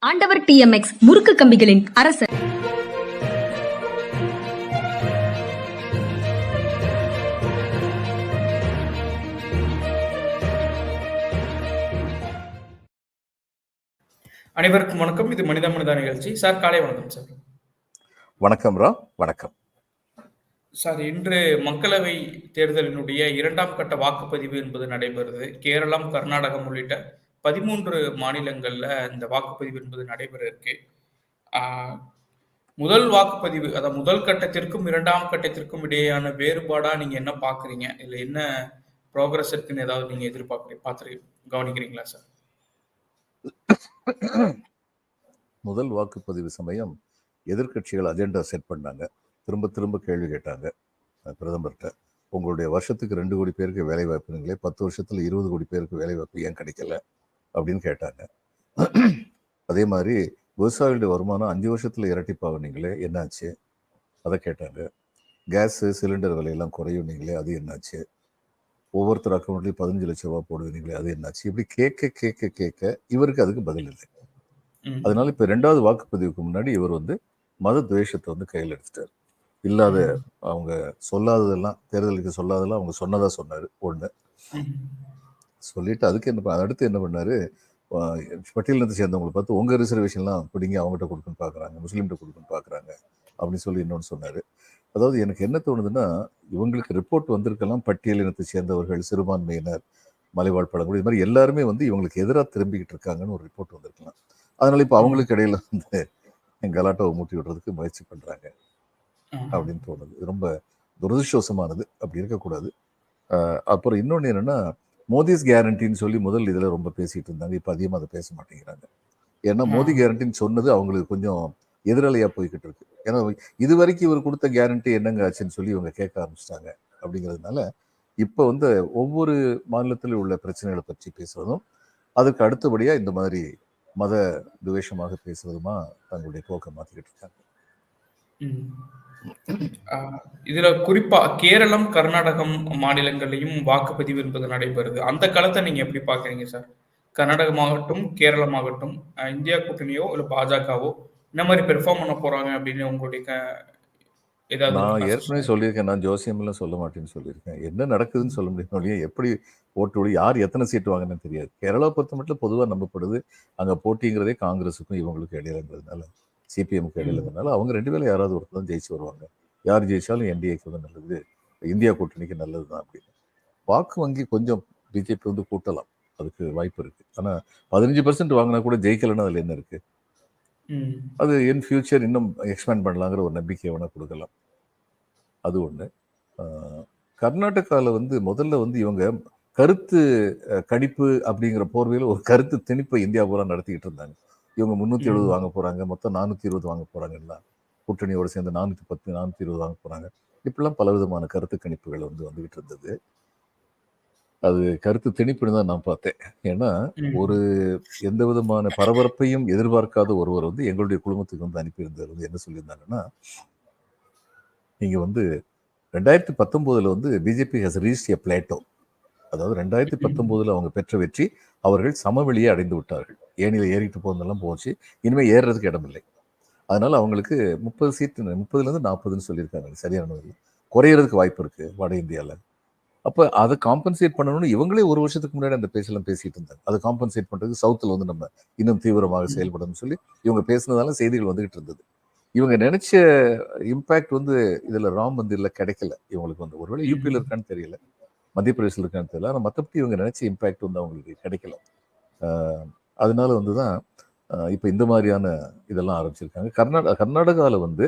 ஆண்டவர் டிஎம்எக்ஸ் முறுக்கு கம்பிகளின் அரசர். அனைவருக்கும் வணக்கம். இது மனித மனிதா நிகழ்ச்சி. சார் காலை வணக்கம் சார். வணக்கம் ரா வணக்கம். சார் இன்று மக்களவை தேர்தலினுடைய இரண்டாம் கட்ட வாக்குப்பதிவு என்பது நடைபெறுது. கேரளம் கர்நாடகம் உள்ளிட்ட பதிமூன்று மாநிலங்களில் இந்த வாக்குப்பதிவு என்பது நடைபெற இருக்கு. முதல் வாக்குப்பதிவு அதாவது முதல் கட்டத்திற்கும் இரண்டாம் கட்டத்திற்கும் இடையேயான வேறுபாடா நீங்க என்ன பாக்குறீங்க? இல்லை என்ன ப்ரோக்ரஸ் இருக்குன்னு ஏதாவது நீங்க எதிர்பார்க்குறீங்க பார்த்து கவனிக்கிறீங்களா சார்? முதல் வாக்குப்பதிவு சமயம் எதிர்க்கட்சிகள் அஜெண்டா செட் பண்ணாங்க. திரும்ப திரும்ப கேள்வி கேட்டாங்க பிரதமர்கிட்ட உங்களுடைய வருஷத்துக்கு ரெண்டு கோடி பேருக்கு வேலை வாய்ப்புங்களே பத்து வருஷத்துல இருபது கோடி பேருக்கு வேலை வாய்ப்பு ஏன் கிடைக்கல? அப்படின்னு கேட்டாங்க. அதே மாதிரி விவசாயிகளுடைய வருமானம் அஞ்சு வருஷத்துல இரட்டிப்பாகுனீங்களே என்னாச்சு? அதை கேட்டாங்க. கேஸ் சிலிண்டர் விலையெல்லாம் குறையும் நீங்களே அது என்னாச்சு? ஒவ்வொருத்தர் அக்கௌண்ட்லேயும் பதினஞ்சு லட்சம் ரூபா போடுவீங்களே அது என்னாச்சு? இப்படி கேட்க கேட்க கேட்க இவருக்கு அதுக்கு பதில் இல்லை. அதனால இப்ப ரெண்டாவது வாக்குப்பதிவுக்கு முன்னாடி இவர் வந்து மத துவேஷத்தை வந்து கையில் எடுத்துட்டார். இல்லாத அவங்க சொல்லாததெல்லாம் தேர்தலுக்கு சொல்லாததெல்லாம் அவங்க சொன்னதா சொன்னாரு ஒண்ணு. ம். சொல்லிட்டு அதுக்கு என்ன அடுத்து என்ன பண்ணாரு? பட்டியலினத்தை சேர்ந்தவங்களை பார்த்து உங்க ரிசர்வேஷன்லாம் பிடிங்க அவங்ககிட்ட கொடுக்குன்னு பாக்குறாங்க முஸ்லீம்கிட்ட கொடுக்குன்னு பாக்குறாங்க அப்படின்னு சொல்லி இன்னொன்னு சொன்னாரு. அதாவது எனக்கு என்ன தோணுதுன்னா இவங்களுக்கு ரிப்போர்ட் வந்திருக்கலாம் பட்டியலினத்தை சேர்ந்தவர்கள் சிறுபான்மையினர் மலைவாழ் பழங்குடி இது மாதிரி எல்லாருமே வந்து இவங்களுக்கு எதிராக திரும்பிக்கிட்டு இருக்காங்கன்னு ஒரு ரிப்போர்ட் வந்திருக்கலாம். அதனால இப்போ அவங்களுக்கு இடையில வந்து கலாட்டாவை மூட்டி விடுறதுக்கு முயற்சி பண்றாங்க. அப்படின்னு தோணுது. இது ரொம்ப துரதிருஷ்டவசமானது. அப்படி இருக்கக்கூடாது. அப்புறம் இன்னொன்று என்னன்னா மோதிஸ் கேரண்டின்னு சொல்லி முதல் இதில் ரொம்ப பேசிட்டு இருந்தாங்க. இப்போ அதிகமாக அதை பேச மாட்டேங்கிறாங்க. ஏன்னா மோடி கேரண்டின்னு சொன்னது அவங்களுக்கு கொஞ்சம் எதிராளியாக போய்கிட்டு இருக்கு. ஏன்னா இது வரைக்கும் இவர் கொடுத்த கேரண்டி என்னங்க ஆச்சுன்னு சொல்லி இவங்க கேட்க ஆரம்பிச்சிட்டாங்க அப்படிங்கிறதுனால இப்போ வந்து ஒவ்வொரு மாநிலத்தில் உள்ள பிரச்சனைகளை பற்றி பேசுறதும் அதுக்கு அடுத்தபடியாக இந்த மாதிரி மத துவேஷமாக பேசுறதுமா தங்களுடைய போக்கை மாற்றிக்கிட்டு இருக்காங்க. இதுல குறிப்பா கேரளம் கர்நாடகம் மாநிலங்களையும் வாக்குப்பதிவு என்பது நடைபெறுது. அந்த களத்தை நீங்க எப்படி பாக்குறீங்க சார் கர்நாடகமாகட்டும் கேரளமாகட்டும் இந்தியா கூட்டணியோ இல்ல பாஜகவோ என்ன மாதிரி பெர்ஃபார்ம் பண்ண போறாங்க அப்படின்னு உங்களுடைய நான் ஏற்கனவே? சொல்லியிருக்கேன். நான் ஜோசியம்லாம் சொல்ல மாட்டேன்னு சொல்லியிருக்கேன். என்ன நடக்குதுன்னு சொல்ல முடியும் ஒழிய எப்படி ஓட்டு விழி யார் எத்தனை சீட்டு வாங்கினு தெரியாது. கேரளா பொறுத்த மட்டும் பொதுவாக நம்பப்படுது. அங்கே போட்டிங்கிறதே காங்கிரஸுக்கும் இவங்களுக்கும் இடையிலங்கிறதுனால சிபிஎம்க்கு இடையிலங்கிறதுனால அவங்க ரெண்டு பேரும் யாராவது ஒருத்தர் தான் ஜெயிச்சு வருவாங்க. யார் ஜெயிச்சாலும் என்டிஏக்கு வந்து நல்லது. இந்தியா கூட்டணிக்கு நல்லது தான் அப்படின்னு. வாக்கு வங்கி கொஞ்சம் பிஜேபி வந்து கூட்டலாம். அதுக்கு வாய்ப்பு இருக்கு. ஆனால் பதினஞ்சு பர்சன்ட் வாங்கினா கூட ஜெயிக்கலைன்னா அதில் என்ன இருக்கு. அது இன் ஃபியூச்சர் இன்னும் எக்ஸ்பேண்ட் பண்ணலாங்கிற ஒரு நம்பிக்கையை வேணால் கொடுக்கலாம். அது ஒன்று கர்நாடகாவில் வந்து முதல்ல வந்து இவங்க கருத்து கணிப்பு அப்படிங்கிற போர்வையில் ஒரு கருத்து திணிப்பை இந்தியா பூரா நடத்திக்கிட்டு இருந்தாங்க. இவங்க முந்நூற்றி எழுபது. வாங்க போகிறாங்க மொத்தம் நானூற்றி இருபது வாங்க போகிறாங்கன்னா கூட்டணியோடு சேர்ந்து நானூற்றி பத்து நானூற்றி இருபது வாங்க போகிறாங்க இப்படிலாம் பலவிதமான கருத்து கணிப்புகள் வந்து வந்துகிட்டு இருந்தது. அது கருத்து திணிப்புன்னு தான் நான் பார்த்தேன். ஏன்னா. ஒரு எந்த விதமான பரபரப்பையும் எதிர்பார்க்காத ஒருவர் வந்து எங்களுடைய குழுமத்துக்கு வந்து அனுப்பியிருந்தவர் வந்து என்ன சொல்லியிருந்தாங்கன்னா நீங்க வந்து ரெண்டாயிரத்தி பத்தொன்பதுல வந்து BJP has reach a plateau அதாவது ரெண்டாயிரத்தி பத்தொன்பதுல அவங்க பெற்ற வெற்றி அவர்கள் சமவெளியை அடைந்து விட்டார்கள். ஏனில ஏறிட்டு போனதெல்லாம் போச்சு. இனிமே ஏறுறதுக்கு இடமில்லை. அதனால அவங்களுக்கு முப்பது சீட்டு முப்பதுல இருந்து நாற்பதுன்னு சொல்லியிருக்காங்க. சரியான இல்லை குறையறதுக்கு வாய்ப்பு இருக்கு வட இந்தியால. அப்ப அதை காம்பன்சேட் பண்ணணும்னு இவங்களே ஒரு வருஷத்துக்கு முன்னாடி அந்த பேசலாம் பேசிட்டு இருந்தாங்க. அதை காம்பன்சேட் பண்றதுக்கு சவுத்துல வந்து நம்ம இன்னும் தீவிரமாக. செயல்படணும்னு சொல்லி இவங்க பேசினதால செய்திகள் வந்துகிட்டு இருந்தது. இவங்க நினைச்ச இம்பாக்ட் வந்து இதுல ராம் மந்திர்ல கிடைக்கல. இவங்களுக்கு வந்து. ஒருவேளை யூபியில். இருக்கான்னு தெரியல. மத்திய பிரதேசில் இருக்கான்னு தெரியல ஆனால் மற்றபடி இவங்க நினைச்ச இம்பாக்ட் வந்து அவங்களுக்கு கிடைக்கல. அதனால வந்து தான் இப்போ இந்த மாதிரியான இதெல்லாம் ஆரம்பிச்சிருக்காங்க. கர்நாடகா கர்நாடகாவில் வந்து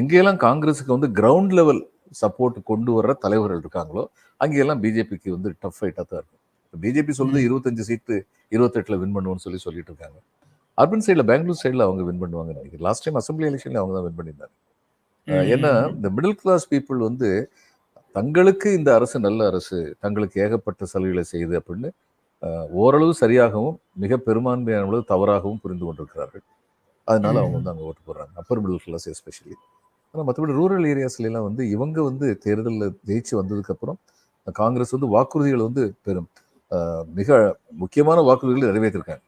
எங்கெல்லாம் காங்கிரஸுக்கு வந்து கிரவுண்ட் லெவல் சப்போர்ட் கொண்டு வர்ற தலைவர்கள் இருக்காங்களோ அங்கெல்லாம் பிஜேபிக்கு வந்து டஃப் ஃபைட்டாக தான் இருக்கும். பிஜேபி சொல்லுது. இருபத்தஞ்சு சீட்டு இருபத்தெட்டில் வின் பண்ணுவோம்னு சொல்லி சொல்லிட்டு இருக்காங்க. அர்பன் சைடில் பெங்களூர் சைடில் அவங்க வின் பண்ணுவாங்க. நினைக்கிறேன் லாஸ்ட் டைம் அசம்பிளி எலெக்ஷன்ல அவங்க தான் வின் பண்ணியிருந்தாங்க ஏன்னா. இந்த மிடில் கிளாஸ் பீப்புள் வந்து தங்களுக்கு இந்த அரசு நல்ல அரசு தங்களுக்கு ஏகப்பட்ட சலுகைகளை செய்யுது அப்படின்னு ஓரளவு சரியாகவும் மிக பெரும்பான்மையான அளவு தவறாகவும் புரிந்து கொண்டிருக்கிறார்கள். அதனால அவங்க. வந்து அங்கே ஓட்டு போடுறாங்க. அப்பர் மிடில் கிளாஸ் எஸ்பெஷலி ஆனால் மற்றபடி ரூரல் ஏரியாஸ்ல எல்லாம் வந்து இவங்க வந்து தேர்தலில் ஜெயிச்சு வந்ததுக்கு அப்புறம் காங்கிரஸ் வந்து வாக்குறுதிகள் வந்து பெரும். மிக முக்கியமான வாக்குறுதிகளை நிறைவேற்றிருக்காங்க.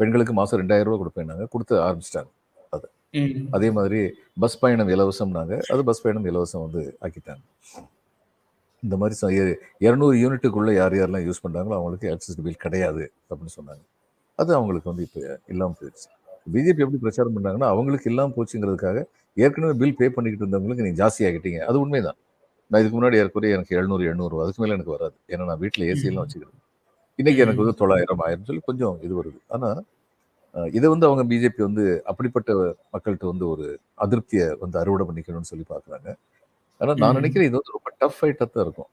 பெண்களுக்கு மாதம் ரெண்டாயிரம் ரூபா கொடுப்பேன்னாங்க கொடுத்து ஆரம்பிச்சிட்டாங்க ம். அதே மாதிரி பஸ் பயணம் இலவசம்னாங்க. அது பஸ் பயணம் இலவசம் வந்து ஆக்கிட்டாங்க. இந்த மாதிரி இருநூறு யூனிட்டுக்குள்ள யார் யாரெல்லாம் யூஸ் பண்றாங்களோ அவங்களுக்கு எலக்ட்ரிசிட்டி பில் கிடையாது அப்படின்னு சொன்னாங்க. அது அவங்களுக்கு வந்து இப்போ இல்லாமல் போயிடுச்சு. பிஜேபி எப்படி பிரச்சாரம் பண்ணாங்கன்னா அவங்களுக்கு இல்லாமல் போச்சுங்கிறதுக்காக ஏற்கனவே பில் பே பண்ணிக்கிட்டு இருந்தவங்களுக்கு நீங்கள் ஜாஸ்தி ஆகிட்டீங்க. அது உண்மைதான். நான் இதுக்கு முன்னாடி ஏற்கனவே எனக்கு எழுநூறு எண்ணூறு அதுக்கு மேலே எனக்கு வராது. ஏன்னா நான் வீட்டில் ஏசி எல்லாம் வச்சுக்கிறேன். இன்னைக்கு எனக்கு வந்து தொள்ளாயிரம் ஆயிரம் சொல்லி கொஞ்சம் இது வருது. ஆனால் இதை வந்து அவங்க பிஜேபி வந்து அப்படிப்பட்ட மக்கள்கிட்ட வந்து ஒரு அதிருப்தியை வந்து அறுவடை பண்ணிக்கணும்னு சொல்லி பார்க்குறாங்க. ஆனால் நான். நினைக்கிறேன் இது வந்து ரொம்ப டஃப் ஃபைட்டாக தான் இருக்கும்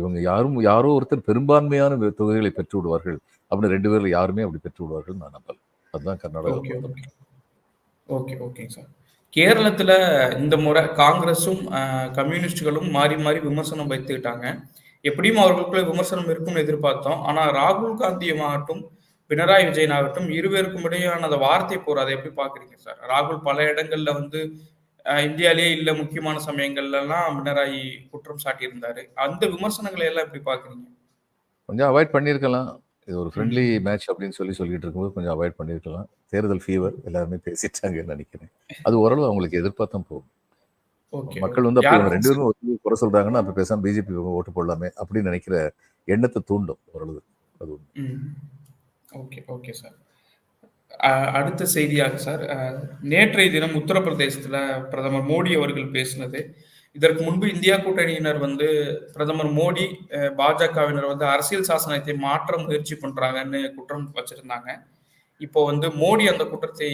இவங்க யாரும் யாரோ ஒருத்தர் பெரும்பான்மையான தொகுதிகளை பெற்று விடுவார்கள் அப்படின்னு ரெண்டு பேர்ல யாருமே அப்படி பெற்று விடுவார்கள் நான் நம்பல. அதுதான் கர்நாடகா ஓகே ஓகே. சார். கேரளத்துல இந்த முறை காங்கிரஸும் கம்யூனிஸ்டுகளும் மாறி மாறி விமர்சனம் வைத்துக்கிட்டாங்க. எப்படியும் அவர்களுக்குள்ள விமர்சனம் இருக்கும்னு எதிர்பார்த்தோம். ஆனா ராகுல் காந்தியமாகட்டும் பினராயி விஜயன் ஆகட்டும் இருவருக்கும் இடையான அந்த வார்த்தை போர் அதை எப்படி பாக்குறீங்க சார்? ராகுல் பல இடங்கள்ல வந்து இந்தியாலேயே இல்ல முக்கியமான சமயங்கள்ல எல்லாம் பினராயி குற்றம் சாட்டியிருந்தாரு. அந்த விமர்சனங்களை எல்லாம் எப்படி பாக்குறீங்க கொஞ்சம் அவாய்ட் பண்ணியிருக்கலாம். இது ஒரு ஃப்ரெண்ட்லி மேட்ச் அப்படின்னு சொல்லி சொல்லிட்டு இருக்கும்போது கொஞ்சம் அவாய்ட் பண்ணியிருக்கலாம். தேர்தல் ஃபீவர் எல்லாருமே பேசிட்டாங்கன்னு நினைக்கிறேன். அது ஓரளவு அவங்களுக்கு எதிர்பார்த்தான் போகும். ஓகே. மக்கள் வந்து அப்படி ரெண்டு பேரும் குறை சொல்றாங்கன்னா அப்ப பேசாம பிஜேபி ஓட்டு போடலாமே அப்படின்னு நினைக்கிற எண்ணத்தை தூண்டும் ஓரளவு. அது. Okay okay sir. அடுத்த செய்தியாக சார் நேற்றைய தினம் உத்தரப்பிரதேசத்துல பிரதமர் மோடி அவர்கள் பேசினது. இதற்கு முன்பு இந்தியா கூட்டணியினர் வந்து பிரதமர் மோடி பாஜகவினர் வந்து அரசியல் சாசனத்தை மாற்ற முயற்சி பண்றாங்கன்னு குற்றம் வச்சிருந்தாங்க. இப்போ வந்து மோடி அந்த குற்றத்தை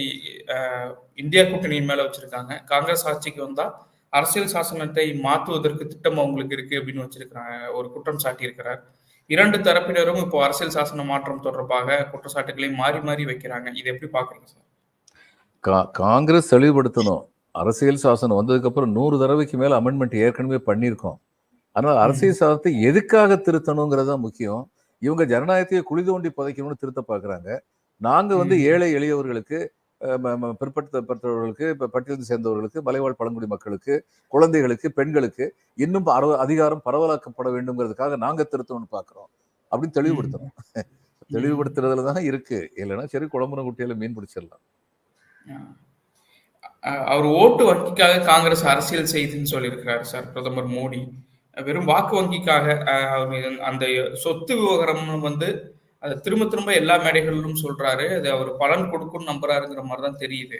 இந்தியா கூட்டணியின் மேல வச்சிருக்காங்க. காங்கிரஸ் ஆட்சிக்கு வந்தா அரசியல் சாசனத்தை மாற்றுவதற்கு திட்டம் அவங்களுக்கு இருக்கு அப்படின்னு வச்சிருக்கிறாங்க ஒரு குற்றம் சாட்டியிருக்கிறார். இரண்டு தரப்பினரும் இப்போ அரசியல் சாசன மாற்றம் தொடர்பாக குற்றச்சாட்டுகளை மாறி மாறி வைக்கிறாங்க. இதை எப்படி பாக்குறீங்க சார்? கா- காங்கிரஸ் தெளிவுபடுத்தணும். அரசியல் சாசனம் வந்ததுக்கு அப்புறம் நூறு தடவைக்கு மேல அமெண்ட்மெண்ட் ஏற்கனவே பண்ணியிருக்கோம். ஆனால் அரசியல் சாசனத்தை எதுக்காக திருத்தணுங்கிறது தான் முக்கியம். இவங்க ஜனநாயகத்தையே குழி தோண்டி புதைக்கணும்னு திருத்த பார்க்கறாங்க. நாங்க வந்து. ஏழை எளியவர்களுக்கு பிற்படுத்தப்பட்டவர்களுக்கு இப்ப பட்டியல் சேர்ந்தவர்களுக்கு மலைவாழ் பழங்குடி மக்களுக்கு குழந்தைகளுக்கு பெண்களுக்கு இன்னும் பரவ அதிகாரம் பரவலாக்கப்பட வேண்டும்ங்கிறதுக்காக நாங்க திருத்தணும்னு பார்க்கிறோம் அப்படின்னு தெளிவுபடுத்தணும். தெளிவுபடுத்துறதுல தான் இருக்கு. இல்லைன்னா சரி குழம்புன குட்டியில மீன் பிடிச்சிடலாம். அவர் ஓட்டு வங்கிக்காக காங்கிரஸ் அரசியல் செய்துன்னு சொல்லியிருக்கிறார் சார் பிரதமர் மோடி. வெறும் வாக்கு வங்கிக்காக அவர் அந்த சொத்து விவகாரம் வந்து அதை திரும்ப திரும்ப எல்லா மேடைகளிலும் சொல்றாரு. அது அவர் பலன் கொடுக்கும்னு நம்புறாருங்கிற மாதிரி தான் தெரியுது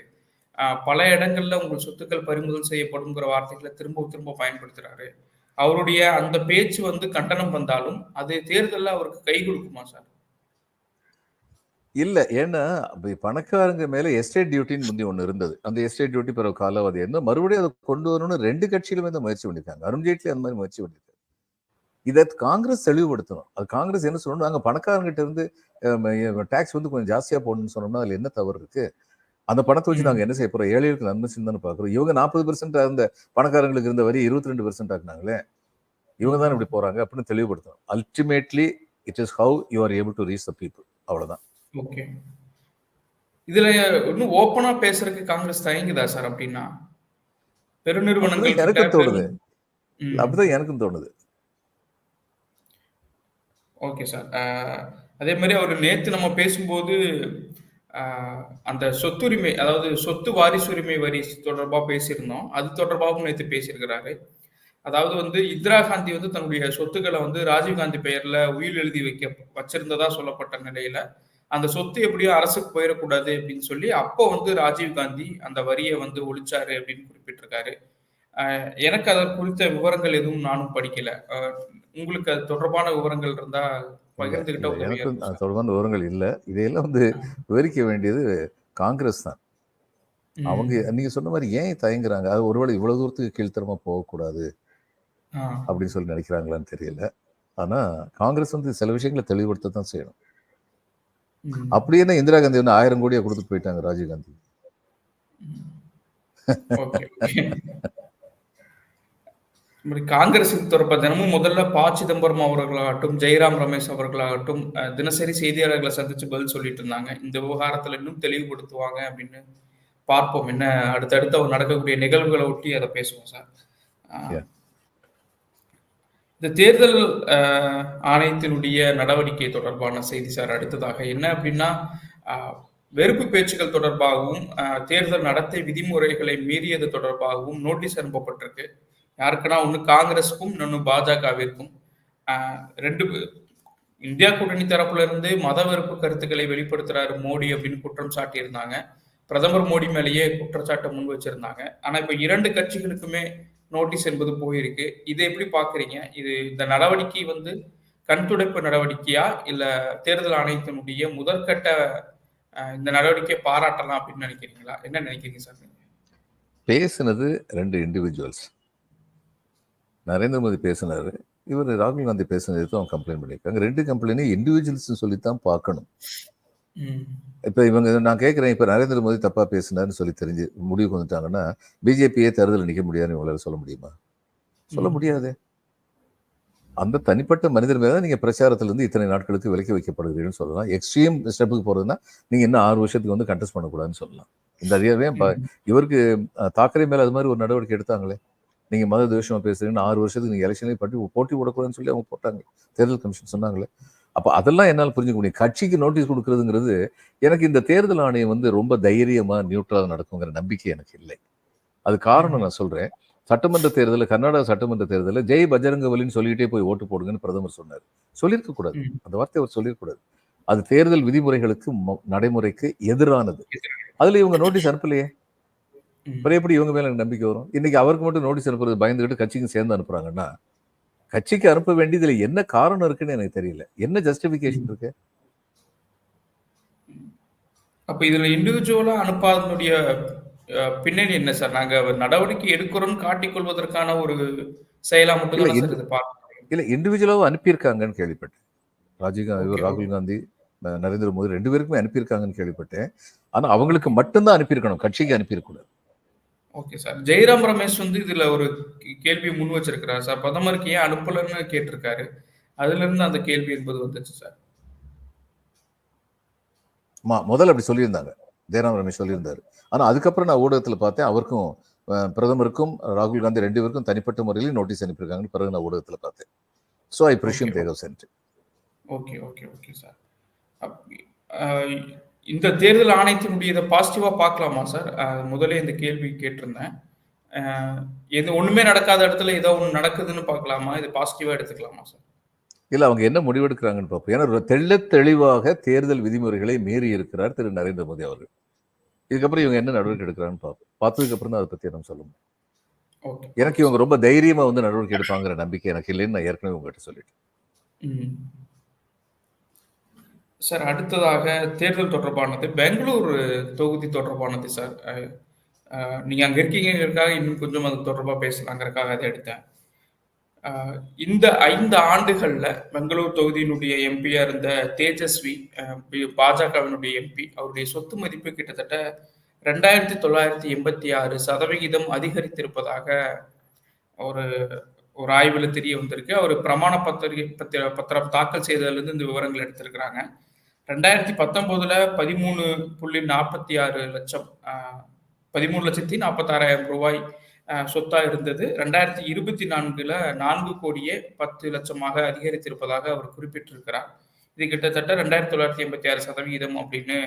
பல இடங்கள்ல உங்கள் சொத்துக்கள் பறிமுதல் செய்யப்படுங்கிற வார்த்தைகளை திரும்ப திரும்ப பயன்படுத்துறாரு. அவருடைய அந்த பேச்சு வந்து கண்டனம் வந்தாலும் அது தேர்தலில் அவருக்கு கை கொடுக்குமா சார்? இல்லை ஏன்னா பணக்காரங்க மேலே எஸ்டேட் டியூட்டின்னு முந்தி ஒன்று இருந்தது. அந்த எஸ்டேட் டியூட்டி பிறகு காலாவதி. இருந்தால் மறுபடியும் அதை கொண்டு வரணும்னு ரெண்டு கட்சியிலுமே இந்த முயற்சி பண்ணியிருக்காங்க. அருண்ஜேட்லி அந்த மாதிரி முயற்சி பண்ணியிருக்காங்க. இதை காங்கிரஸ் தெளிவுபடுத்தணும். அது காங்கிரஸ் என்ன சொல்லணும் நாங்க பணக்காரங்கிட்ட இருந்து டாக்ஸ் வந்து கொஞ்சம் ஜாஸ்தியா போடணும்னு சொன்னோம்னா அதுல என்ன தவறு இருக்கு? அந்த பணத்தை வச்சு நாங்க என்ன செய்ய போறோம்? ஏழைகளுக்கு நன்மை செஞ்சு பாக்குறோம். இவங்க நாற்பது பெர்சென்ட் இருந்த பணக்காரங்களுக்கு இருந்த வரி இருபத்தி ரெண்டு பெர்சென்ட் ஆக்குனாங்களே இவங்க தான் இப்படி போறாங்க அப்படின்னு தெளிவுபடுத்தணும். Ultimately it is how you are able to reach the people அவ்வளவுதான். ஓகே இதுல இன்னும் ஓப்பனா பேசுறதுக்கு காங்கிரஸ் தயங்குதா சார் அப்படின்னா? பெருநிறுவனங்கள் எனக்கும் தோணுது. அப்படிதான் எனக்கும் தோணுது. ஓகே சார் அதே மாதிரி அவர் நேற்று நம்ம பேசும்போது அந்த சொத்துரிமை அதாவது சொத்து வாரிசுரிமை வரி தொடர்பாக பேசியிருந்தோம். அது தொடர்பாகவும் நேற்று பேசியிருக்கிறாரு. அதாவது வந்து இந்திரா காந்தி வந்து தன்னுடைய சொத்துக்களை வந்து ராஜீவ்காந்தி பெயர்ல உயிர் எழுதி வைக்க வச்சிருந்ததா சொல்லப்பட்ட நிலையில அந்த சொத்து எப்படியும் அரசுக்கு போயிடக்கூடாது அப்படின்னு சொல்லி அப்போ வந்து ராஜீவ்காந்தி அந்த வரியை வந்து ஒழிச்சாரு அப்படின்னு குறிப்பிட்டிருக்காரு. எனக்கு அதன் குறித்த விவரங்கள் எதுவும் நானும் படிக்கல. உங்களுக்கு அது தொடர்பான விவரங்கள் இருந்தா பகிர்ந்துகிட்ட. தொடர்பான விவரங்கள் இல்ல இதையெல்லாம் வந்து விவரிக்க வேண்டியது காங்கிரஸ் தான். அவங்க நீங்க சொன்ன மாதிரி ஏன் தயங்குறாங்க அது ஒருவேளை இவ்வளவு தூரத்துக்கு கீழ்த்தரமா போகக்கூடாது. அப்படின்னு சொல்லி நினைக்கிறாங்களான்னு தெரியல ஆனா காங்கிரஸ் வந்து சில விஷயங்களை தெளிவுபடுத்த தான் செய்யணும். அப்படி என்ன இந்திரா காந்தி வந்து ஆயிரம் கோடியா கொடுத்துட்டு போயிட்டாங்க ராஜீவ் காந்தி இப்படி காங்கிரஸ் தொடர்பா தினமும் முதல்ல ப. சிதம்பரம் அவர்களாகட்டும் ஜெயராம் ரமேஷ் அவர்களாகட்டும் தினசரி செய்தியாளர்களை சந்திச்சு பதில் சொல்லிட்டு இருந்தாங்க. இந்த விவகாரத்துல இன்னும் தெளிவுபடுத்துவாங்க அப்படின்னு பார்ப்போம். என்ன அடுத்தடுத்து அவர் நடக்கக்கூடிய நிகழ்வுகளை ஒட்டி அதை பேசுவோம் சார். இந்த தேர்தல் ஆணையத்தினுடைய நடவடிக்கை தொடர்பான செய்தி சார் அடுத்ததாக என்ன அப்படின்னா வெறுப்பு பேச்சுக்கள் தொடர்பாகவும் அஹ், தேர்தல் நடத்தை விதிமுறைகளை மீறியது தொடர்பாகவும் நோட்டீஸ் அனுப்பப்பட்டிருக்கு. யாருக்குன்னா ஒன்று காங்கிரஸுக்கும் இன்னொன்று பாஜகவிற்கும். ரெண்டு இந்தியா கூட்டணி தரப்புல இருந்து மத வெறுப்பு கருத்துக்களை வெளிப்படுத்துறாரு மோடி அப்படின்னு குற்றம் சாட்டியிருந்தாங்க. பிரதமர் மோடி மேலேயே குற்றச்சாட்டை முன் வச்சிருந்தாங்க. ஆனா இப்ப இரண்டு கட்சிகளுக்குமே நோட்டீஸ் என்பது போயிருக்கு. இதை எப்படி பாக்குறீங்க? இது இந்த நடவடிக்கை வந்து கண்துடைப்பு நடவடிக்கையா? இல்ல தேர்தல் ஆணையத்தினுடைய முதற்கட்ட இந்த நடவடிக்கையை பாராட்டலாம் அப்படின்னு நினைக்கிறீங்களா? என்ன நினைக்கிறீங்க சார் பேசுனது ரெண்டு இண்டிவிஜுவல்ஸ் நரேந்திர மோடி பேசினாரு இவர் ராகுல் காந்தி பேசினதுக்கு அவன் கம்ப்ளைண்ட் பண்ணியிருக்காங்க? ரெண்டு கம்ப்ளைண்ட்டையும் இண்டிவிஜுவல்ஸ் சொல்லித்தான் பார்க்கணும். இப்போ இவங்க நான் கேட்குறேன் இப்போ நரேந்திர மோடி தப்பா பேசினாருன்னு சொல்லி தெரிஞ்சு முடிவுக்கு வந்துட்டாங்கன்னா பிஜேபியே தேர்தலில் நிற்க முடியாதுன்னு இவங்களால சொல்ல முடியுமா? சொல்ல. முடியாது. அந்த தனிப்பட்ட மனிதர் மேல நீங்க பிரச்சாரத்துல இருந்து இத்தனை நாட்களுக்கு விலக்கி வைக்கப்படுகிறீர்கள்னு சொல்லலாம். எக்ஸ்ட்ரீம் ஸ்டெப்புக்கு போறதுன்னா நீங்க இன்னும் ஆறு வருஷத்துக்கு வந்து கண்டெஸ்ட் பண்ணக்கூடாதுன்னு சொல்லலாம். இந்த அதிகாரமே. இவருக்கு தாக்கரே மேல அது மாதிரி ஒரு நடவடிக்கை எடுத்தாங்களே. நீங்க மத துவேஷமா பேசுறீங்கன்னு ஆறு வருஷத்துக்கு நீங்க எலெக்ஷன்லேயே பற்றி போட்டி போடக்கூடாதுன்னு சொல்லி அவங்க போட்டாங்க. தேர்தல் கமிஷன் சொன்னாங்களே. அப்ப அதெல்லாம் என்னால் புரிஞ்சுக்க முடியும். கட்சிக்கு நோட்டீஸ் கொடுக்கறதுங்கிறது எனக்கு இந்த தேர்தல் ஆணையம் வந்து ரொம்ப தைரியமா நியூட்ரலா நடக்குங்கிற நம்பிக்கை எனக்கு இல்லை. அது காரணம் நான் சொல்றேன். சட்டமன்ற தேர்தலில் கர்நாடகா சட்டமன்ற தேர்தலில் ஜெய் பஜரங்கவலின்னு சொல்லிட்டே போய் ஓட்டு போடுங்கன்னு பிரதமர் சொன்னார். சொல்லியிருக்க கூடாது. அந்த வார்த்தை அவர் சொல்லியிருக்கூடாது அது தேர்தல் விதிமுறைகளுக்கு நடைமுறைக்கு எதிரானது. அதுல இவங்க நோட்டீஸ் அனுப்பலையே. அப்புறம் எப்படி இவங்க மேல எனக்கு நம்பிக்கை வரும்? இன்னைக்கு அவருக்கு மட்டும் நோட்டீஸ் அனுப்புறது பயந்துகிட்டு கட்சிக்கு சேர்ந்து அனுப்புறாங்கன்னா கட்சிக்கு அனுப்ப வேண்டியதுல என்ன காரணம் இருக்குன்னு எனக்கு தெரியல. என்ன ஜஸ்டிபிகேஷன் இருக்கு? அப்ப இதுல இண்டிவிஜுவலா அனுப்பாதனுடைய பின்னணி என்ன சார்? நாங்க நடவடிக்கை எடுக்கிறோம்னு காட்டிக்கொள்வதற்கான ஒரு செயலா மட்டும் இல்ல, இண்டிவிஜுவலாவும் அனுப்பியிருக்காங்கன்னு கேள்விப்பட்டேன். ராஜீவ் இவர் ராகுல் காந்தி நரேந்திர மோடி ரெண்டு பேருக்குமே அனுப்பியிருக்காங்கன்னு கேள்விப்பட்டேன். ஆனா அவங்களுக்கு மட்டும்தான் அனுப்பியிருக்கணும். கட்சிக்கு அனுப்பியிருக்கூடாது ஓகே சார் ஜெயராம் ரமேஷ் வந்து இதுல ஒரு கே- கேள்வி முன் வச்சிருக்கிறார் சார் பிரதமருக்கு ஏன் அனுப்பலன்னு கேட்டிருக்காரு. அதுல இருந்து அந்த கேள்வி என்பது வந்துச்சு சார் முதல்ல அப்படி சொல்லியிருந்தாங்க. ஜெயராம் ரமேஷ் சொல்லியிருந்தாரு. ஆனா அதுக்கப்புறம் நான் ஊடகத்துல பார்த்தேன் அவருக்கும் பிரதமருக்கும் ராகுல் காந்தி ரெண்டு பேருக்கும் தனிப்பட்ட முறையில் நோட்டீஸ் அனுப்பியிருக்காங்கன்னு பிறகு நான் ஊடகத்துல பார்த்தேன். So I presume. They have sent okay okay okay sir இந்த தேர்தல் ஆணையத்தினுடைய இதை பாசிட்டிவா பார்க்கலாமா சார் அஹ், முதல்ல இந்த கேள்வி கேட்டிருந்தேன். எது ஒண்ணுமே நடக்காத இடத்துல ஏதோ ஒண்ணு நடக்குதுன்னு பார்க்கலாமா? இது பாசிட்டிவா எடுத்துக்கலாமா சார் இல்ல அவங்க என்ன முடிவெடுக்கிறாங்கன்னு பார்ப்போம். ஏன்னா ஒரு தெள்ளத் தெளிவாக தேர்தல் விதிமுறைகளை மீறி இருக்கிறார் திரு. நரேந்திர மோடி அவர்கள். இதுக்கப்புறம் இவங்க என்ன நடவடிக்கை எடுக்கிறான்னு பார்ப்போம். பார்த்ததுக்கு அப்புறம் தான் அதை பத்தி நம்ம சொல்ல முடியும். எனக்கு இவங்க ரொம்ப தைரியமா வந்து நடவடிக்கை எடுப்பாங்கிற நம்பிக்கை எனக்கு இல்லைன்னு நான் ஏற்கனவே உங்ககிட்ட சொல்லிட்டேன். சார் அடுத்ததாக தேர்தல் தொடர்பானது பெங்களூர் தொகுதி தொடர்பானது சார். நீங்கள் அங்கே நீங்க அங்க இருக்கீங்கிறதுக்காக இன்னும் கொஞ்சம் அது தொடர்பா பேசலாங்கிறதுக்காக அதை எடுத்தேன். இந்த ஐந்து ஆண்டுகள்ல பெங்களூர் தொகுதியினுடைய எம்பியா இருந்த தேஜஸ்வி பாஜகவினுடைய எம்பி அவருடைய சொத்து மதிப்பு கிட்டத்தட்ட ரெண்டாயிரத்தி தொள்ளாயிரத்தி எண்பத்தி ஆறு சதவிகிதம் அதிகரித்திருப்பதாக ஒரு ஒரு ஆய்வில் தெரிய வந்திருக்கு. அவர் பிரமாண பத்திரிகை பத்திர பத்திரம் தாக்கல் செய்ததுலேருந்து இந்த விவரங்கள் எடுத்திருக்கிறாங்க. ரெண்டாயிரத்தி பத்தொன்பதுல பதிமூணு புள்ளி நாற்பத்தி ஆறு லட்சம் பதிமூணு லட்சத்தி நாற்பத்தாறாயிரம் ரூபாய் சொத்தா இருந்தது. ரெண்டாயிரத்தி இருபத்தி நான்குல நான்கு கோடியே பத்து லட்சமாக அதிகரித்திருப்பதாக அவர் குறிப்பிட்டிருக்கிறார். இது கிட்டத்தட்ட ரெண்டாயிரத்தி தொள்ளாயிரத்தி எண்பத்தி ஆறு சதவிகிதம் அப்படின்னு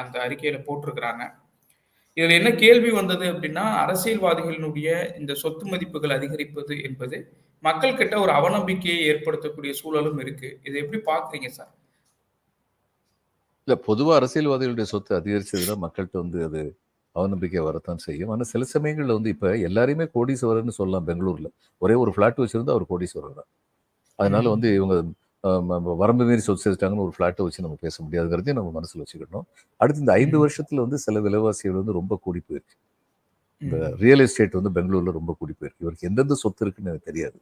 அந்த அறிக்கையில போட்டிருக்கிறாங்க. இதுல என்ன கேள்வி வந்தது அப்படின்னா அரசியல்வாதிகளினுடைய இந்த சொத்து மதிப்புகள் அதிகரிப்பது என்பது மக்கள் கிட்ட ஒரு அவநம்பிக்கையை ஏற்படுத்தக்கூடிய சூழலும் இருக்கு. இதை எப்படி பாக்குறீங்க சார்? இல்ல பொதுவா அரசியல்வாதிகளுடைய சொத்து அதிகரிச்சதுன்னா மக்கள்கிட்ட வந்து அது அவநம்பிக்கை வரத்தான் செய்யும் ஆனா சில சமயங்கள்ல வந்து இப்ப எல்லாரையுமே கோடீஸ்வரர்னு சொல்லலாம் பெங்களூர்ல ஒரே ஒரு ஃபிளாட் வச்சிருந்தா அவர் கோடீஸ்வரர் தான் அதனால. வந்து இவங்க வரம்பு மீறி சொத்து சேர்த்துட்டாங்கன்னு ஒரு ஃபிளாட்டை வச்சு நம்ம பேச முடியாதுங்கிறதையும் நம்ம மனசுல வச்சுக்கணும் அடுத்து இந்த ஐந்து. வருஷத்துல வந்து சில விலைவாசிகள் வந்து ரொம்ப கூடி போயிருக்கு இந்த. ரியல் எஸ்டேட் வந்து பெங்களூர்ல ரொம்ப கூடி போயிருக்கு இவருக்கு எந்தெந்த சொத்து இருக்குன்னு எனக்கு தெரியாது.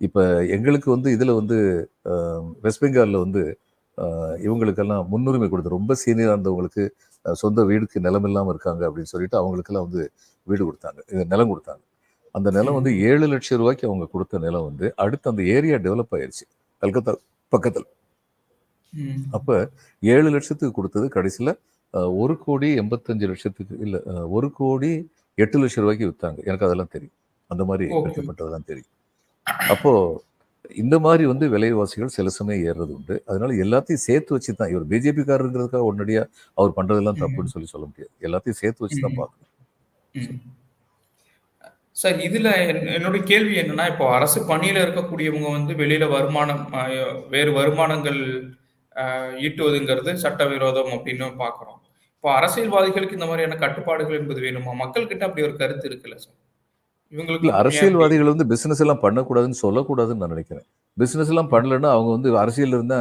இப்ப எங்களுக்கு வந்து இதுல வந்து வெஸ்ட் பெங்கால்ல வந்து இவங்களுக்கெல்லாம் முன்னுரிமை கொடுத்து ரொம்ப சீனியரா இருந்தவங்களுக்கு சொந்த வீடுக்கு நிலம் இல்லாம இருக்காங்க அப்படின்னு சொல்லிட்டு அவங்களுக்கெல்லாம் வந்து வீடு கொடுத்தாங்க. இது நிலம் கொடுத்தாங்க. அந்த நிலம் வந்து ஏழு லட்சம் ரூபாய்க்கு அவங்க கொடுத்த நிலம் வந்து அடுத்து அந்த ஏரியா டெவலப் ஆயிருச்சு. கல்கத்தா பக்கத்துல. அப்ப ஏழு லட்சத்துக்கு கொடுத்தது கடைசியில ஒரு கோடி எண்பத்தஞ்சு லட்சத்துக்கு இல்ல ஒரு கோடி எட்டு லட்சம் ரூபாய்க்கு வித்தாங்க. எனக்கு அதெல்லாம் தெரியும். அந்த மாதிரி தெரியும். அப்போ இந்த மாதிரி வந்து விலைவாசிகள் சில சமயம் ஏறுறது உண்டு அதனால எல்லாத்தையும் சேர்த்து வச்சு தான் இவர் பிஜேபிக்காரருங்கிறதுக்காக உடனடியாக அவர் பண்றதெல்லாம் தப்புன்னு சொல்லி சொல்ல முடியாது. எல்லாத்தையும் சேர்த்து வச்சு தான். பார்க்கணும். சார் இதுல என்- என்னுடைய கேள்வி என்னன்னா இப்போ அரசு பணியில இருக்கக்கூடியவங்க வந்து வெளியில வருமானம் வேறு வருமானங்கள் ஈட்டுவதுங்கிறது சட்டவிரோதம் அப்படின்னு பார்க்குறோம். இப்போ அரசியல்வாதிகளுக்கு இந்த மாதிரியான கட்டுப்பாடுகள் என்பது வேணுமா? மக்கள்கிட்ட அப்படி ஒரு கருத்து இருக்குல்ல சார்? இவங்களுக்கு அரசியல்வாதிகள் வந்து பிசினஸ் எல்லாம் பண்ணக்கூடாதுன்னு சொல்லக்கூடாதுன்னு நான் நினைக்கிறேன். பிசினஸ் எல்லாம் பண்ணலன்னா அவங்க வந்து அரசியல் இருந்தா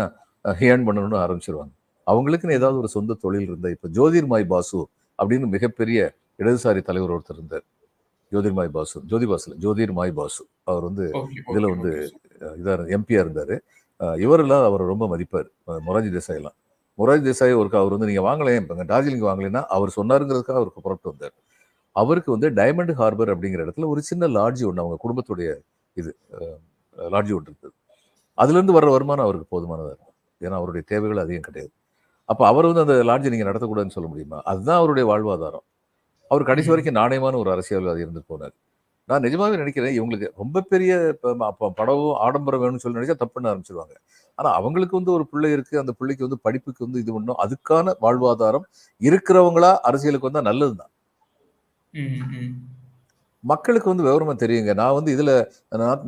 ஹேன் பண்ணணும்னு ஆரம்பிச்சிருவாங்க. அவங்களுக்குன்னு ஏதாவது ஒரு சொந்த தொழில் இருந்தா இப்ப ஜோதிர்மாய் பாசு அப்படின்னு மிகப்பெரிய இடதுசாரி தலைவர் ஒருத்தர் இருந்தார். ஜோதிர்மாய் பாசு ஜோதி பாசுல ஜோதிர்மாய் பாசு. அவர் வந்து இதுல வந்து இதா எம்பியா இருந்தாரு. இவரெல்லாம் அவரை ரொம்ப மதிப்பார். மொராஜி தேசாய் எல்லாம் மொராஜி தேசாய் ஒருக்கு அவர் வந்து நீங்க வாங்கலேன் இப்ப டார்ஜிலிங் வாங்கலைன்னா அவர் சொன்னாருங்கிறதுக்காக அவருக்கு புறப்பட்டு வந்தார். அவருக்கு வந்து டைமண்ட் ஹார்பர் அப்படிங்கிற இடத்துல ஒரு சின்ன லாட்ஜி ஒன்று அவங்க குடும்பத்துடைய இது லாட்ஜி ஒன்று இருந்தது அதுல இருந்து வர்ற வருமானம் அவருக்கு போதுமானதா இருக்கும். ஏன்னா அவருடைய தேவைகள் அதிகம் கிடையாது. அப்ப அவர் வந்து அந்த லாட்ஜை நீங்க நடத்தக்கூடாதுன்னு சொல்ல முடியுமா? அதுதான் அவருடைய வாழ்வாதாரம். அவர் கடைசி. வரைக்கும் நாணயமான ஒரு அரசியல்வாதி இருந்து போனார். நான் நிஜமாவே நினைக்கிறேன் இவங்களுக்கு ரொம்ப பெரிய ப- ம- ப- படவும் ஆடம்பரம் வேணும்னு சொல்லி நினைச்சா தப்புன்னு ஆரம்பிச்சிருவாங்க. ஆனா அவங்களுக்கு வந்து ஒரு பிள்ளை இருக்கு அந்த பிள்ளைக்கு வந்து படிப்புக்கு வந்து இது பண்ணும் அதுக்கான வாழ்வாதாரம் இருக்கிறவங்களா அரசியலுக்கு வந்தா நல்லதுதான். ம் ம் மக்களுக்கு வந்து விவரமா தெரியுங்க. நான் வந்து இதுல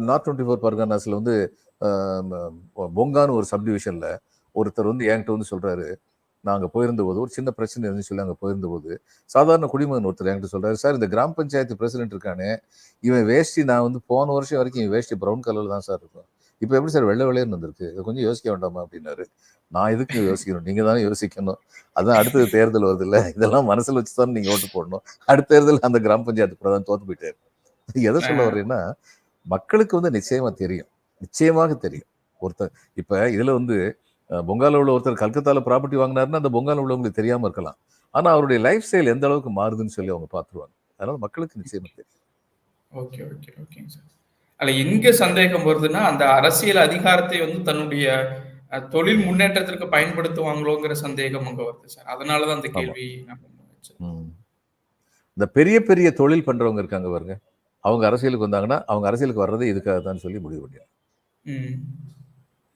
நார்த் டுவெண்ட்டி ஃபோர் பர்கானாஸ்ல வந்து பொங்கான்னு ஒரு சப்டிவிஷன்ல ஒருத்தர் வந்து என்கிட்ட வந்து சொல்றாரு. நாங்க போயிருந்த போது ஒரு சின்ன பிரச்சனை இருந்துச்சு சொல்லி அங்க போயிருந்த போது சாதாரண குடிமகன் ஒருத்தர் என்கிட்ட சொல்றாரு சார் இந்த கிராம பஞ்சாயத்து பிரசிடென்ட் இருக்கானே இவன் வேஷ்டி நான் வந்து போன வருஷம் வரைக்கும் இவன் வேஷ்டி ப்ரௌன் கலர்ல தான் சார் இருக்கும். இப்போ எப்படி சார் வெள்ளை வெள்ளையர்னு வந்திருக்கு? இதை கொஞ்சம் யோசிக்க வேண்டாமா? அப்படின்னாரு. நான் எதுக்கு யோசிக்கணும்? நீங்க தானே யோசிக்கணும். அதான் அடுத்தது தேர்தல் வருது இல்ல இதெல்லாம் மனசுல வச்சு தான் நீங்க ஓட்டு போடணும். அடுத்த தேர்தல் அந்த கிராம பஞ்சாயத்து பிரதான் தோத்து போயிட்டாரு எதை சொல்ல வர்றேன்னா மக்களுக்கு வந்து நிச்சயமா தெரியும். நிச்சயமாக தெரியும். ஒருத்தர் இப்ப இதுல வந்து பொங்கால உள்ள ஒருத்தர் கல்கத்தால ப்ராப்பர்ட்டி வாங்கினாருன்னா அந்த பொங்கால உள்ளவங்களுக்கு தெரியாம இருக்கலாம். ஆனா அவருடைய லைஃப் ஸ்டைல் எந்த அளவுக்கு மாறுதுன்னு சொல்லி அவங்க பார்த்துருவாங்க. அதனால மக்களுக்கு நிச்சயமா தெரியும். ஓகே ஓகே ஓகேங்க சார். அதில் எங்க சந்தேகம் வருதுன்னா அந்த அரசியல் அதிகாரத்தை வந்து தன்னுடைய தொழில் முன்னேற்றத்திற்கு பயன்படுத்துவாங்களோங்கிற சந்தேகம் அங்க வருது சார். அதனால தான் அந்த. கேள்வி. இந்த பெரிய பெரிய தொழில் பண்றவங்க இருக்காங்க பாருங்க. அவங்க அரசியலுக்கு வந்தாங்கன்னா அவங்க அரசியலுக்கு வர்றதே இதுக்காக தான் சொல்லி முடிவு ம்.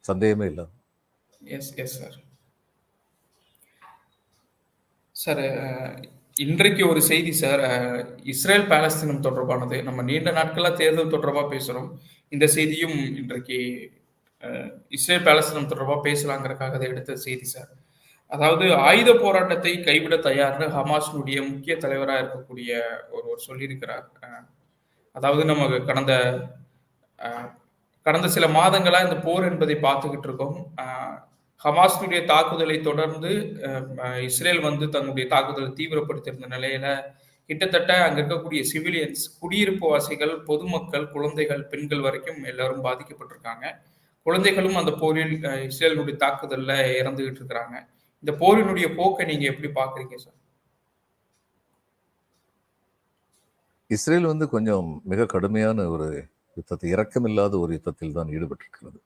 சந்தேகமே இல்லை. எஸ் எஸ் சார் சார் இன்றைக்கு ஒரு செய்தி சார் இஸ்ரேல் பாலஸ்தீனம் தொடர்பானது. நம்ம நீண்ட நாட்களா தேர்தல் தொடர்பா பேசுறோம். இந்த செய்தியும் இன்றைக்கு இஸ்ரேல் பாலஸ்தீனம் தொடர்பாக பேசலாங்கிறதுக்காக அதை எடுத்த செய்தி சார். அதாவது ஆயுத போராட்டத்தை கைவிட தயார்னு ஹமாஸினுடைய முக்கிய தலைவராக இருக்கக்கூடிய ஒருவர் சொல்லியிருக்கிறார். அதாவது நம்ம கடந்த கடந்த சில மாதங்களாக இந்த போர் என்பதை பார்த்துக்கிட்டு இருக்கோம். ஹமாஸினுடைய தாக்குதலை தொடர்ந்து இஸ்ரேல் வந்து தன்னுடைய தாக்குதலை தீவிரப்படுத்தியிருந்த நிலையில கிட்டத்தட்ட அங்க இருக்கக்கூடிய சிவிலியன்ஸ் குடியிருப்பு வாசிகள் பொதுமக்கள் குழந்தைகள் பெண்கள் வரைக்கும் எல்லாரும் பாதிக்கப்பட்டிருக்காங்க. குழந்தைகளும் அந்த போரில் இஸ்ரேலுடைய தாக்குதல்ல இறந்துகிட்டு இருக்கிறாங்க. இந்த போரினுடைய போக்கை நீங்க எப்படி பாக்குறீங்க சார்? இஸ்ரேல் வந்து கொஞ்சம் மிக கடுமையான ஒரு யுத்தத்தை இரக்கமில்லாத ஒரு யுத்தத்தில் தான் ஈடுபட்டிருக்கிறது.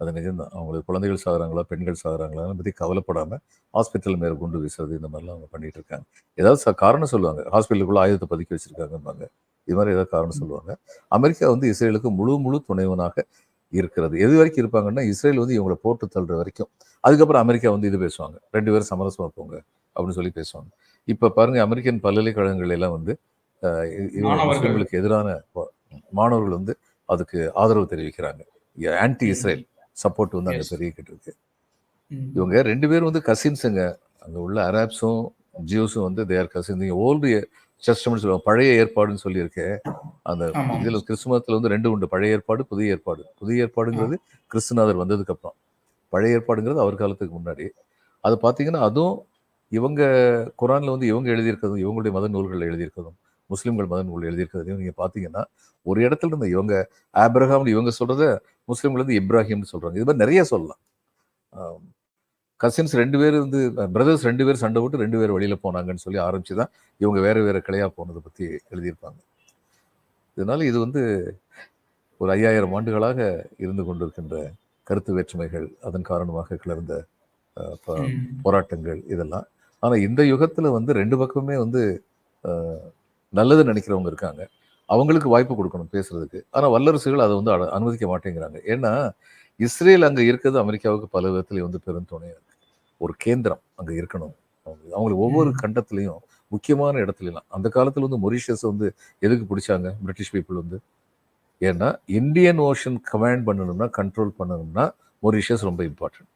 அது நிஜம்தான் அவங்களுக்கு குழந்தைகள் சாகுறாங்களா பெண்கள் சாகுறாங்களா பற்றி கவலைப்படாம ஹாஸ்பிட்டல் மேலே குண்டு வீசுறது இந்த மாதிரிலாம் அவங்க பண்ணிட்டு இருக்காங்க. ஏதாவது காரணம் சொல்லுவாங்க. ஹாஸ்பிட்டலுக்குள்ள ஆயுதத்தை பதுக்கி வச்சிருக்காங்கம்பாங்க. இது மாதிரி ஏதாவது காரணம் சொல்லுவாங்க. அமெரிக்கா வந்து இஸ்ரேலுக்கு முழு முழு துணைவனாக இருக்கிறது. எது வரைக்கும் இருப்பாங்கன்னா இஸ்ரேல் வந்து இவங்களை போட்டு தள்ளுற வரைக்கும். அதுக்கப்புறம் அமெரிக்கா வந்து இது பேசுவாங்க. ரெண்டு பேரும் சமரசமா போங்க அப்படின்னு சொல்லி பேசுவாங்க. இப்ப பாருங்க அமெரிக்கன் பல்கலைக்கழகங்கள் எல்லாம் வந்து அஹ், இ- இவங்க மாணவர்கள். முஸ்லிம்களுக்கு எதிரான மாணவர்கள் வந்து அதுக்கு ஆதரவு தெரிவிக்கிறாங்க. ஆன்டி இஸ்ரேல் சப்போர்ட் வந்து அங்க Yes. பெருகிக்கிட்டு இருக்கு. இவங்க ரெண்டு பேரும் வந்து கசின்ஸுங்க அங்க உள்ள அரேப்ஸும் ஜியூஸும் வந்து தேர் கசின் நீங்க ஓல்டு டெஸ்டமெண்ட் சொல்லுவாங்க. பழைய ஏற்பாடுன்னு சொல்லியிருக்கேன் அந்த. இதுல கிறிஸ்துமத்துல வந்து ரெண்டு உண்டு. பழைய ஏற்பாடு புதிய ஏற்பாடு. புதிய ஏற்பாடுங்கிறது கிறிஸ்துநாதர் வந்ததுக்கு அப்புறம் பழைய ஏற்பாடுங்கிறது அவர் காலத்துக்கு முன்னாடி. அது பாத்தீங்கன்னா அதுவும் இவங்க குரான்ல வந்து இவங்க எழுதியிருக்கிறதும் இவங்களுடைய மத நூல்கள் எழுதியிருக்கிறதும் முஸ்லிம்கள் மத நூல் எழுதியிருக்கிறதையும் நீங்க பாத்தீங்கன்னா ஒரு இடத்துல இருந்து இவங்க ஆப்ரஹாம்னு இவங்க சொல்றத முஸ்லிம்கள் வந்து இப்ராஹிம்னு சொல்றாங்க. இது மாதிரி நிறைய சொல்லலாம். கசின்ஸ் ரெண்டு பேர் வந்து பிரதர்ஸ் ரெண்டு பேர் சண்டை போட்டு ரெண்டு பேர் வெளியில போனாங்கன்னு சொல்லி ஆரம்பிச்சு தான் இவங்க வேற வேற கிளையா போனதை பத்தி எழுதியிருப்பாங்க. இதனால இது வந்து ஒரு ஐயாயிரம் ஆண்டுகளாக இருந்து கொண்டிருக்கின்ற கருத்து வேற்றுமைகள் அதன் காரணமாக கிளர்ந்த. போராட்டங்கள் இதெல்லாம். ஆனா இந்த யுகத்துல வந்து ரெண்டு பக்கமே வந்து நல்லது நினைக்கிறவங்க இருக்காங்க. அவங்களுக்கு வாய்ப்பு கொடுக்கணும் பேசுறதுக்கு. ஆனா வல்லரசுகள் அதை வந்து அனுமதிக்க மாட்டேங்கிறாங்க. ஏன்னா இஸ்ரேல் அங்க இருக்கிறது அமெரிக்காவுக்கு பல விதத்துல வந்து பெரும் துணையா இருக்கு ஒரு கேந்திரம் அங்க இருக்கணும். அவங்க- அவங்களுக்கு ஒவ்வொரு. கண்டத்திலையும் முக்கியமான இடத்துலலாம். அந்த காலத்துல வந்து மொரிஷியஸ் வந்து எதுக்கு பிடிச்சாங்க? பிரிட்டிஷ் பீப்புள் வந்து. ஏன்னா இந்தியன் ஓஷன் கமாண்ட் பண்ணணும்னா கண்ட்ரோல் பண்ணணும்னா மொரிஷியஸ் ரொம்ப இம்பார்ட்டன்ட்.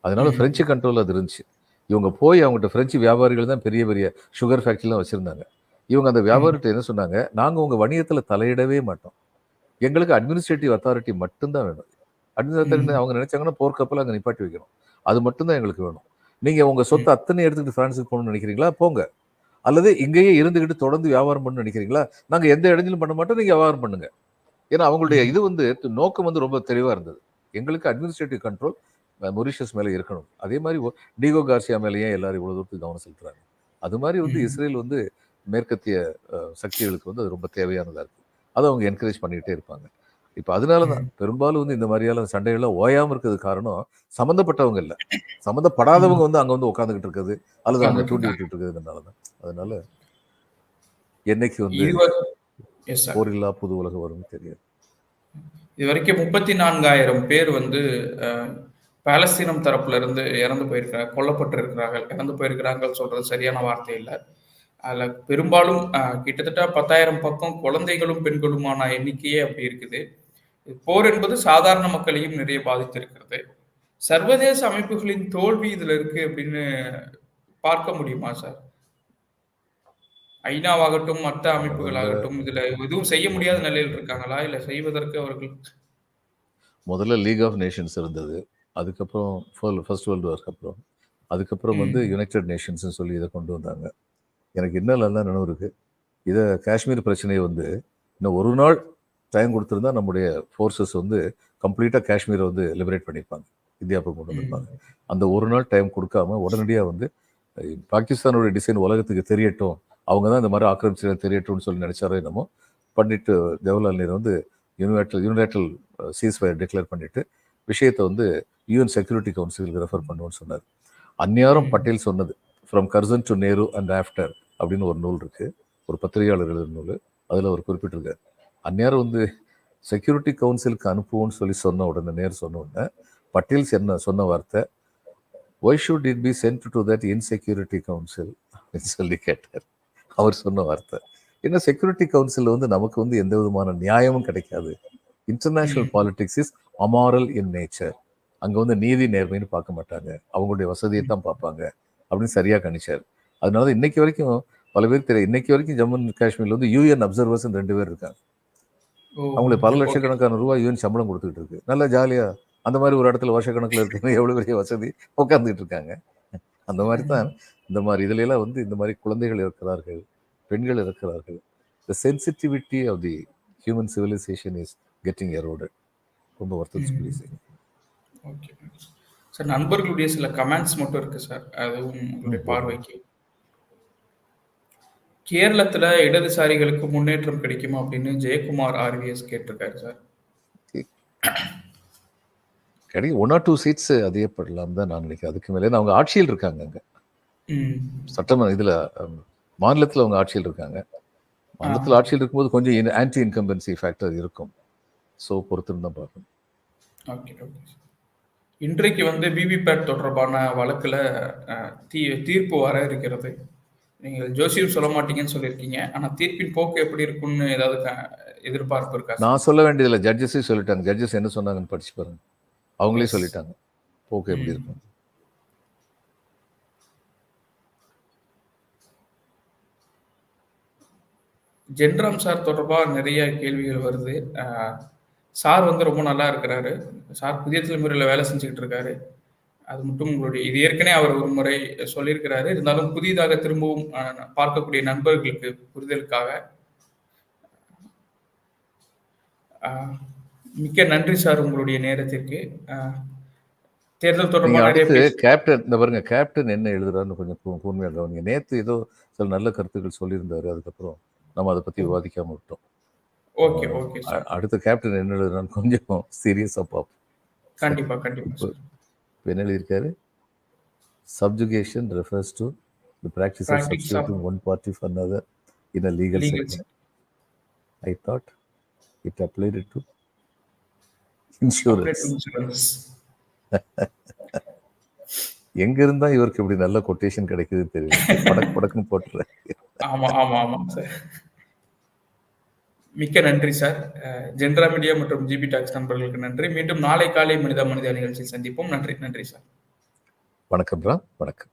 அதனால ம். பிரெஞ்சு கண்ட்ரோல் அது இருந்துச்சு. இவங்க போய் அவங்ககிட்ட பிரெஞ்சு வியாபாரிகள் தான் பெரிய பெரிய சுகர் ஃபேக்டரிலாம் வச்சிருந்தாங்க. இவங்க அந்த வியாபாரிகிட்ட என்ன சொன்னாங்க? நாங்க உங்க வணிகத்துல தலையிடவே மாட்டோம். எங்களுக்கு அட்மினிஸ்ட்ரேட்டிவ் அத்தாரிட்டி மட்டும்தான் வேணும். அட்மினிஸ்ட்ரேட்டிவ். அவங்க நினைச்சாங்கன்னா போர் கப்பல் அங்க நிப்பாட்டி வைக்கணும். அது மட்டும்தான் எங்களுக்கு வேணும். நீங்க உங்க சொத்து அத்தனை எடுத்துக்கிட்டு பிரான்ஸுக்கு போகணும்னு நினைக்கிறீங்களா? போங்க. அல்லது இங்கேயே இருந்துகிட்டு தொடர்ந்து வியாபாரம் பண்ணணும்னு நினைக்கிறீங்களா? நாங்க எந்த இடத்திலும் பண்ண மாட்டோம். நீங்க வியாபாரம் பண்ணுங்க. ஏன்னா அவங்களுடைய. இது வந்து நோக்கம் வந்து ரொம்ப தெளிவா இருந்தது. எங்களுக்கு அட்மினிஸ்ட்ரேட்டிவ் கண்ட்ரோல் மொரிஷியஸ் மேல இருக்கணும். அதே மாதிரி டீகோ கார்சியா மேலேயே எல்லாரும் இவ்வளவு தூரத்துக்கு கவனம் செலுத்துறாங்க. அது மாதிரி வந்து. இஸ்ரேல் வந்து மேற்கத்திய சக்திகளுக்கு வந்து அது ரொம்ப தேவையானதா இருக்கு. அதை அவங்க என்கரேஜ் பண்ணிக்கிட்டே இருப்பாங்க. இப்போ அதனால தான். பெரும்பாலும் வந்து இந்த மாதிரியான சண்டைகள்லாம் ஓயாம இருக்கிறது காரணம் சம்மந்தப்பட்டவங்க இல்லை. சம்மந்தப்படாதவங்க வந்து அங்க வந்து உட்காந்துக்கிட்டு இருக்குது அல்லது அங்க தூண்டி விட்டுட்டு இருக்கிறதுனால தான் அதனால என்னைக்கு வந்து போரில்லா புது உலகம் வரும்னு தெரியாது. இது வரைக்கும் முப்பத்தி நான்காயிரம் பேர் வந்து பாலஸ்தீனம் தரப்புல இருந்து இறந்து போயிருக்கிறாங்க கொல்லப்பட்டு இருக்கிறார்கள் இறந்து போயிருக்கிறார்கள் சொல்றது சரியான வார்த்தை இல்லை. அதில் பெரும்பாலும் கிட்டத்தட்ட பத்தாயிரம் பக்கம் குழந்தைகளும் பெண்களுமான எண்ணிக்கையே அப்படி இருக்குது. போர் என்பது சாதாரண மக்களையும் நிறைய பாதித்திருக்கிறது. சர்வதேச அமைப்புகளின் தோல்வி இதுல இருக்கு அப்படின்னு பார்க்க முடியுமா சார்? ஐநாவாகட்டும் மற்ற அமைப்புகளாகட்டும் இதுல எதுவும் செய்ய முடியாத நிலையில் இருக்காங்களா? இல்ல செய்வதற்கு அவர்கள் முதல்ல லீக் ஆஃப் நேஷன்ஸ் இருந்தது. அதுக்கப்புறம் ஃபர்ஸ்ட் வேர்ல்டு வார்க்கு அப்புறம். அதுக்கப்புறம் வந்து. யுனைடெட் நேஷன்ஸ்னு சொல்லி இதை கொண்டு வந்தாங்க. எனக்கு இன்னும் நல்லா நினைவு இருக்கு. இதை காஷ்மீர் பிரச்சனையை வந்து இன்னும் ஒரு நாள் டைம் கொடுத்துருந்தா நம்முடைய ஃபோர்ஸஸ் வந்து கம்ப்ளீட்டாக காஷ்மீரை வந்து லிபரேட் பண்ணியிருப்பாங்க இந்தியா பக்கம் கொண்டு வந்திருப்பாங்க. அந்த ஒரு நாள் டைம் கொடுக்காம உடனடியாக வந்து பாகிஸ்தானோட டிசைன் உலகத்துக்கு தெரியட்டும். அவங்க தான் இந்த மாதிரி ஆக்கிரமிச்சு தெரியட்டும்னு சொல்லி நினைச்சாரோ என்னமோ பண்ணிட்டு ஜவஹர்லால் நேரு வந்து unilateral unilateral cease fire declare பண்ணிட்டு விஷயத்தை வந்து யூஎன் செக்யூரிட்டி கவுன்சிலுக்கு ரெஃபர் பண்ணுவோம்னு சொன்னார். அந்நியாரம். பட்டேல் சொன்னது from Curzon to Nehru and after அப்படின்னு ஒரு நூல் இருக்கு. ஒரு பத்திரிகையாளர் எழுதின நூல். அதில் அவர் குறிப்பிட்டிருக்காரு. அந்நியாரம் வந்து செக்யூரிட்டி கவுன்சிலுக்கு அனுப்புவோம்னு சொல்லி சொன்ன உடனே நேரு சொன்ன உடனே பட்டேல் சொன்ன சொன்ன வார்த்தை? Why should it be sent to that insecurity council அப்படின்னு சொல்லி கேட்டார். அவர் சொன்ன வார்த்தை. ஏன்னா செக்யூரிட்டி கவுன்சில் வந்து நமக்கு வந்து எந்த விதமான நியாயமும் கிடைக்காது. International. Politics is amoral in nature அங்க வந்து நீதி நேர்மைன்னு பார்க்க மாட்டாங்க. அவங்களுடைய வசதியை தான் பார்ப்பாங்க. அப்படின்னு சரியா கணிச்சார். அதனால தான் இன்னைக்கு வரைக்கும் பல பேர் தெரியும் இன்னைக்கு வரைக்கும் ஜம்மு அண்ட் காஷ்மீர்ல வந்து யூஎன் அப்சர்வர்ஸ் ரெண்டு பேர் இருக்காங்க. அவங்களுக்கு பல. லட்சக்கணக்கான ரூபாய் யூஎன் சம்பளம் கொடுத்துட்டு இருக்கு. நல்லா ஜாலியா அந்த மாதிரி ஒரு இடத்துல வருஷக்கணக்கில் இருக்கிற எவ்வளவு பெரிய வசதி உட்காந்துட்டு இருக்காங்க. அந்த மாதிரி தான் இந்த மாதிரி இதுல எல்லாம் வந்து இந்த மாதிரி குழந்தைகள் இருக்கிறார்கள் பெண்கள் இருக்கிறார்கள். The sensitivity of the human civilisation is getting erode ரொம்ப வருத்தத்துக்குரிய செய்தி. ஓகே. சார் நண்பர்களுடைய சில கமெண்ட்ஸ் மட்டும் இருக்கு சார். அதுவும் உங்களுடைய. பார்வைக்கு. கேரளத்துல இடதுசாரிகளுக்கு முன்னேற்றம் கிடைக்குமா அப்படின்னு ஜெயக்குமார் ஆர்விஎஸ் கேட்டிருக்காரு சார். கிடைக்கும் ஒன் ஆர் டூ சீட்ஸ் அதிகப்படலாம் தான் நான் நினைக்கிறேன். அதுக்கு மேலே அவங்க ஆட்சியில் இருக்காங்க அங்க. சட்டமன்ற இதுல மாநிலத்துல அவங்க ஆட்சியில் இருக்காங்க. மாநிலத்தில் ஆட்சியில் இருக்கும்போது கொஞ்சம் ஆன்டி இன்கம்பன்சி ஃபேக்டர் இருக்கும். ஸோ பொறுத்திருந்து பார்க்கணும். Okay okay. இன்றைக்கு வந்து விவிபேட் தொடர்பான வழக்குல தீ தீர்ப்பு வர இருக்கிறது. நீங்கள் ஜோசியம் சொல்ல மாட்டீங்கன்னு சொல்லியிருக்கீங்க. ஆனா தீர்ப்பின் போக்கு எப்படி இருக்கும்னு ஏதாவது எதிர்பார்ப்பு இருக்கா? நான் சொல்ல வேண்டியதில்லை. ஜட்ஜஸே சொல்லிட்டாங்க. ஜட்ஜஸ் என்ன சொன்னாங்கன்னு படிச்சு பாருங்க. அவங்களே. சொல்லிட்டாங்க. போக்கு எப்படி. இருக்கும் ஜென்ராம் சார் தொடர்பா நிறைய கேள்விகள் வருது. சார் வந்து ரொம்ப நல்லா இருக்கிறாரு. சார் புதிய தலைமுறையில் வேலை செஞ்சுக்கிட்டு இருக்காரு. அது மட்டும் உங்களுடைய இது ஏற்கனவே அவர் ஒரு முறை சொல்லியிருக்கிறாரு. இருந்தாலும் புதிதாக திரும்பவும் பார்க்கக்கூடிய நண்பர்களுக்கு புரிதலுக்காக. மிக்க நன்றி சார் உங்களுடைய நேரத்திற்கு. தேர்தல் தொடர்பாக கேப்டன் இந்த பாருங்க கேப்டன் என்ன எழுதுறாருன்னு கொஞ்சம் கூ- கூர்மையா கவனிங்க. நேத்து ஏதோ சில நல்ல கருத்துக்கள் சொல்லியிருந்தாரு. அதுக்கப்புறம் நம்ம அதை பத்தி விவாதிக்காம விட்டோம். ஓகே ஓகே அடுத்த கேப்டன் என்ன எழுதுறான்னு கொஞ்சம் சீரியஸா பார்ப்போம். கண்டிப்பா கண்டிப்பா சார். இப்ப என்ன எழுதியிருக்காரு? Subjugation refers to the practice of substituting one party for another in a legal Legal settlement I thought it applied to insurance insurance எங்க இருந்தா இவருக்கு இப்படி நல்ல கொட்டேஷன் கிடைக்குதுன்னு தெரியல படக்கு படக்குன்னு போட்டுறேன் ஆமா ஆமா ஆமா சார். மிக்க நன்றி சார். ஜென்ரா மீடியா மற்றும் ஜிபி டாக்ஸ் நண்பர்களுக்கு நன்றி. மீண்டும் நாளை காலை மனிதா மனிதா நிகழ்ச்சியில் சந்திப்போம். நன்றி நன்றி சார். வணக்கம் ரா வணக்கம்.